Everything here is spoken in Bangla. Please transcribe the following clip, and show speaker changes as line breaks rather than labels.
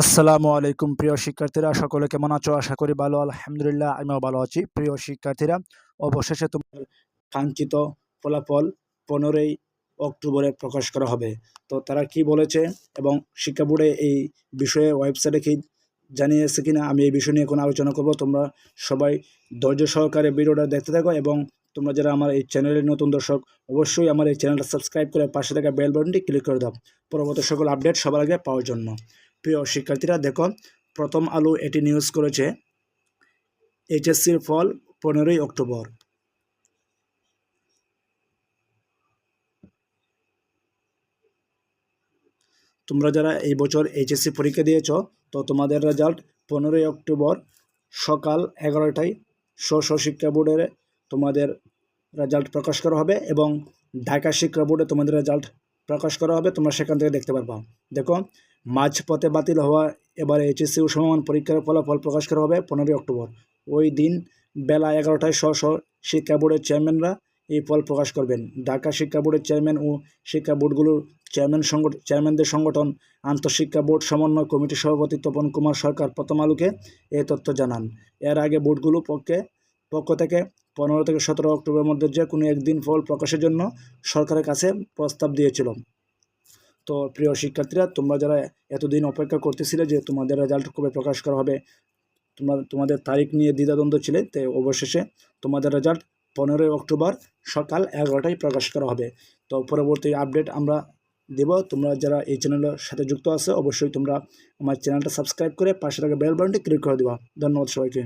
আসসালামু আলাইকুম, প্রিয় শিক্ষার্থীরা। সকলে কেমন আছো? আশা করি ভালো, আলহামদুলিল্লাহ, আমিও ভালো আছি। প্রিয় শিক্ষার্থীরা, অবশেষে তোমার কাঙ্ক্ষিত ফলাফল পনেরোই অক্টোবরে প্রকাশ করা হবে। তো তারা কি বলেছে এবং শিক্ষা বোর্ডে এই বিষয়ে ওয়েবসাইটে কি জানিয়েছে কিনা, আমি এই বিষয় নিয়ে কোনো আলোচনা করব। তোমরা সবাই ধৈর্য সহকারে ভিডিওটা দেখতে থাকো এবং তোমরা যারা আমার এই চ্যানেলের নতুন দর্শক, অবশ্যই আমার এই চ্যানেলটা সাবস্ক্রাইব করে পাশে থাকা বেল বাটনটি ক্লিক করে দাও। পরবর্তী সকল আপডেট সবার আগে পাওয়ার জন্য। প্রিয় শিক্ষার্থীরা, দেখো, প্রথম আলো এটি নিউজ করেছে এইচএসসির ফল পনেরোই অক্টোবর। তোমরা যারা এই বছর এইচএসসি পরীক্ষা দিয়েছ, তো তোমাদের রেজাল্ট পনেরোই অক্টোবর সকাল এগারোটায় স্ব শিক্ষা বোর্ডের তোমাদের রেজাল্ট প্রকাশ করা হবে এবং ঢাকা শিক্ষা বোর্ডে তোমাদের রেজাল্ট প্রকাশ করা হবে। তোমরা সেখান থেকে দেখতে পারবা। দেখো মাঝপথে বাতিল হওয়া এবার এইচএসসি ও সমমান পরীক্ষার ফলাফল প্রকাশ করা হবে পনেরোই অক্টোবর। ওই দিন বেলা এগারোটায় স্ব স্ব শিক্ষা বোর্ডের চেয়ারম্যানরা এই ফল প্রকাশ করবেন। ঢাকা শিক্ষা বোর্ডের চেয়ারম্যান ও শিক্ষা বোর্ডগুলোর চেয়ারম্যান সংগঠন চেয়ারম্যানদের সংগঠন, আন্তঃশিক্ষা বোর্ড সমন্বয় কমিটির সভাপতি তপন কুমার সরকার প্রথম আলোকে এই তথ্য জানান। এর আগে বোর্ডগুলো পক্ষে, পক্ষ থেকে পনেরো থেকে সতেরো অক্টোবরের মধ্যে যে কোনো একদিন ফল প্রকাশের জন্য সরকারের কাছে প্রস্তাব দিয়েছিল। তো প্রিয় শিক্ষার্থীরা, তোমরা যারা এতদিন অপেক্ষা করতেছিলে যে তোমাদের রেজাল্ট কবে প্রকাশ করা হবে, তোমরা, তোমাদের তারিখ নিয়ে দ্বিধাদ্বন্দ্ব ছিলে, তো অবশেষে তোমাদের রেজাল্ট পনেরোই অক্টোবর সকাল এগারোটায় প্রকাশ করা হবে। তো পরবর্তী আপডেট আমরা দেব। তোমরা যারা এই চ্যানেলের সাথে যুক্ত আছে, অবশ্যই তোমরা আমার চ্যানেলটা সাবস্ক্রাইব করে পাশে থাকা বেল বাটনটি ক্লিক করে দেবা। ধন্যবাদ সবাইকে।